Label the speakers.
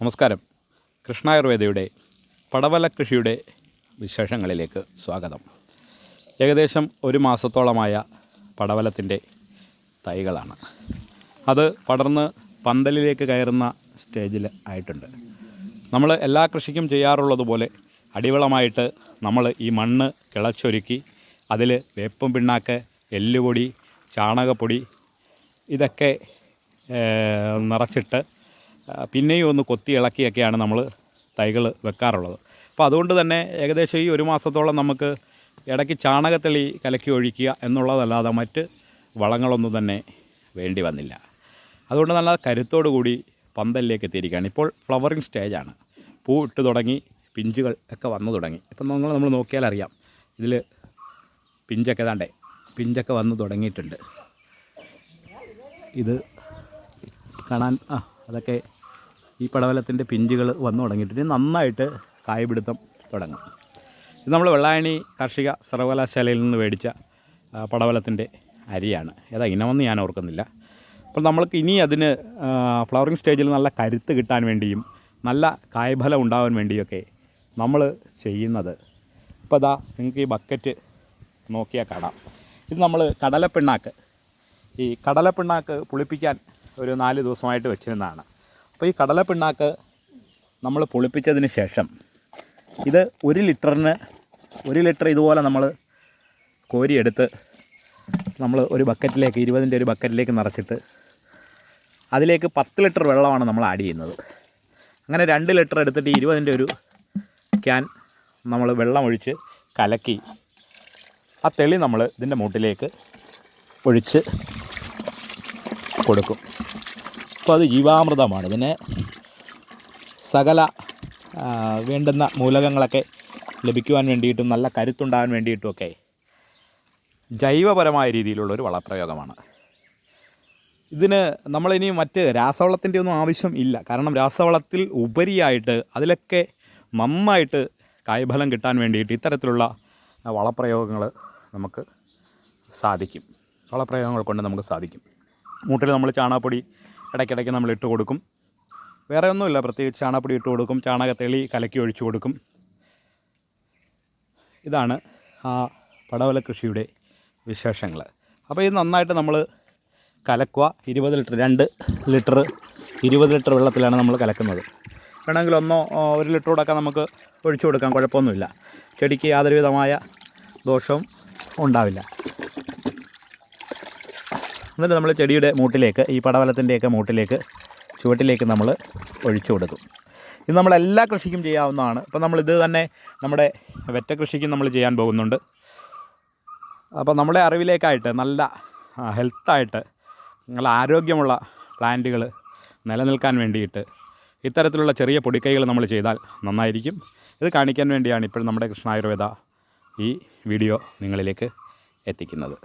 Speaker 1: നമസ്കാരം. കൃഷ്ണായുർവേദയുടെ പടവല കൃഷിയുടെ വിശേഷങ്ങളിലേക്ക് സ്വാഗതം. ഏകദേശം ഒരു മാസത്തോളമായ പടവലത്തിന്റെ തൈകളാണ്. അത് പടർന്ന് പന്തലിലേക്ക് കയറുന്ന സ്റ്റേജിൽ ആയിട്ടുണ്ട്. നമ്മൾ എല്ലാ കൃഷിക്കും ചെയ്യാറുള്ളതുപോലെ അടിവളമായിട്ട് നമ്മൾ ഈ മണ്ണ് കിളച്ചൊരുക്കി അതിൽ വേപ്പും പിണ്ണാക്ക് എല്ലുപൊടി ചാണകപ്പൊടി ഇതൊക്കെ നിറച്ചിട്ട് പിന്നെയും ഒന്ന് കൊത്തി ഇളക്കിയൊക്കെയാണ് നമ്മൾ തൈകൾ വെക്കാറുള്ളത്. അപ്പോൾ അതുകൊണ്ട് തന്നെ ഏകദേശം ഈ ഒരു മാസത്തോളം നമുക്ക് ഇടയ്ക്ക് ചാണകത്തെളി കലക്കി ഒഴിക്കുക എന്നുള്ളതല്ലാതെ മറ്റ് വളങ്ങളൊന്നും തന്നെ വേണ്ടി വന്നില്ല. അതുകൊണ്ട് നല്ല കരുത്തോടു കൂടി പന്തലിലേക്ക് എത്തിയിരിക്കുകയാണ്. ഇപ്പോൾ ഫ്ലവറിങ് സ്റ്റേജാണ്. പൂ ഇട്ട് തുടങ്ങി പിഞ്ചുകൾ ഒക്കെ വന്നു തുടങ്ങി. ഇപ്പം നമ്മൾ നമ്മൾ നോക്കിയാൽ അറിയാം. ഇതിൽ പിഞ്ചൊക്കെ താണ്ടേ പിഞ്ചൊക്കെ വന്നു തുടങ്ങിയിട്ടുണ്ട്. ഇത് കാണാൻ ആ അതൊക്കെ ഈ പടവലത്തിന്റെ പിഞ്ചുകൾ വന്നു തുടങ്ങിയിട്ട് നന്നായിട്ട് കായ്പിടുത്തം തുടങ്ങും. ഇത് നമ്മൾ വെള്ളായണി കാർഷിക സർവകലാശാലയിൽ നിന്ന് മേടിച്ച പടവലത്തിന്റെ അരിയാണ്. ഏതാ ഇനമെന്ന് ഞാൻ ഓർക്കുന്നില്ല. അപ്പോൾ നമ്മൾക്ക് ഇനി അതിന് ഫ്ലവറിങ് സ്റ്റേജിൽ നല്ല കരുത്ത് കിട്ടാൻ വേണ്ടിയും നല്ല കായ്ഫലം ഉണ്ടാവാൻ വേണ്ടിയൊക്കെ നമ്മൾ ചെയ്യുന്നത്. ഇപ്പോൾ അതാ നിങ്ങൾക്ക് ഈ ബക്കറ്റ് നോക്കിയാൽ കാണാം. ഇത് നമ്മൾ കടലപ്പിണ്ണാക്ക്. ഈ കടലപ്പിണ്ണാക്ക് പുളിപ്പിക്കാൻ ഒരു നാല് ദിവസമായിട്ട് വെച്ചിരുന്നതാണ്. അപ്പോൾ ഈ കടല പിണ്ണാക്ക് നമ്മൾ പൊളിപ്പിച്ചതിന് ശേഷം ഇത് ഒരു ലിറ്ററിന് ഒരു ലിറ്റർ ഇതുപോലെ നമ്മൾ കോരിയെടുത്ത് നമ്മൾ ഒരു ബക്കറ്റിലേക്ക് ഇരുപതിന്റെ ഒരു ബക്കറ്റിലേക്ക് നിറച്ചിട്ട് അതിലേക്ക് പത്ത് ലിറ്റർ വെള്ളമാണ് നമ്മൾ ആഡ് ചെയ്യുന്നത്. അങ്ങനെ രണ്ട് ലിറ്റർ എടുത്തിട്ട് ഇരുപതിന്റെ ഒരു ക്യാൻ നമ്മൾ വെള്ളം ഒഴിച്ച് കലക്കി ആ തെളി നമ്മൾ ഇതിന്റെ മൂട്ടിലേക്ക് ഒഴിച്ച് കൊടുക്കും. അപ്പോൾ അത് ജീവാമൃതമാണ്. ഇതിന് സകല വേണ്ടുന്ന മൂലകങ്ങളൊക്കെ ലഭിക്കുവാൻ വേണ്ടിയിട്ടും നല്ല കരുത്തുണ്ടാകാൻ വേണ്ടിയിട്ടുമൊക്കെ ജൈവപരമായ രീതിയിലുള്ള ഒരു വളപ്രയോഗമാണ്. ഇതിന് നമ്മളിനി മറ്റ് രാസവളത്തിന്റെ ഒന്നും ആവശ്യം ഇല്ല. കാരണം രാസവളത്തിൽ ഉപരിയായിട്ട് അതിലൊക്കെ നന്നായിട്ട് കായ്ഫലം കിട്ടാൻ വേണ്ടിയിട്ട് ഇത്തരത്തിലുള്ള വളപ്രയോഗങ്ങൾ നമുക്ക് സാധിക്കും. വളപ്രയോഗങ്ങൾ കൊണ്ട് നമുക്ക് സാധിക്കും. മൂട്ടിൽ നമ്മൾ ചാണകപ്പൊടി ഇടയ്ക്കിടയ്ക്ക് നമ്മൾ ഇട്ട് കൊടുക്കും. വേറെ ഒന്നുമില്ല പ്രത്യേകിച്ച് ചാണകപ്പൊടി ഇട്ട് കൊടുക്കും. ചാണക തെളി കലക്കി ഒഴിച്ചു കൊടുക്കും. ഇതാണ് ആ പടവല കൃഷിയുടെ വിശേഷങ്ങൾ. അപ്പോൾ ഇത് നന്നായിട്ട് നമ്മൾ കലക്കുക. ഇരുപത് ലിറ്റർ രണ്ട് ലിറ്റർ ഇരുപത് ലിറ്റർ വെള്ളത്തിലാണ് നമ്മൾ കലക്കുന്നത്. വേണമെങ്കിൽ ഒന്നോ ഒരു ലിറ്ററോടൊക്കെ നമുക്ക് ഒഴിച്ചു കൊടുക്കാം. കുഴപ്പമൊന്നുമില്ല. ചെടിക്ക് യാതൊരുവിധമായ ദോഷവും ഉണ്ടാവില്ല. എന്നിട്ട് നമ്മൾ ചെടിയുടെ മൂട്ടിലേക്ക് ഈ പടവലത്തിന്റെയൊക്കെ മൂട്ടിലേക്ക് ചുവട്ടിലേക്ക് നമ്മൾ ഒഴിച്ചു കൊടുക്കും. ഇത് നമ്മൾ എല്ലാ കൃഷിക്കും ചെയ്യാവുന്നതാണ്. ഇപ്പം നമ്മൾ ഇത് തന്നെ നമ്മുടെ വെറ്റ കൃഷിക്കും നമ്മൾ ചെയ്യാൻ പോകുന്നുണ്ട്. അപ്പോൾ നമ്മുടെ അറിവിലേക്കായിട്ട് നല്ല ഹെൽത്തായിട്ട് നല്ല ആരോഗ്യമുള്ള പ്ലാന്റുകൾ നിലനിൽക്കാൻ വേണ്ടിയിട്ട് ഇത്തരത്തിലുള്ള ചെറിയ പൊടിക്കൈകൾ നമ്മൾ ചെയ്താൽ നന്നായിരിക്കും. ഇത് കാണിക്കാൻ വേണ്ടിയാണ് ഇപ്പോൾ നമ്മുടെ കൃഷ്ണായുർവേദ ഈ വീഡിയോ നിങ്ങളിലേക്ക് എത്തിക്കുന്നത്.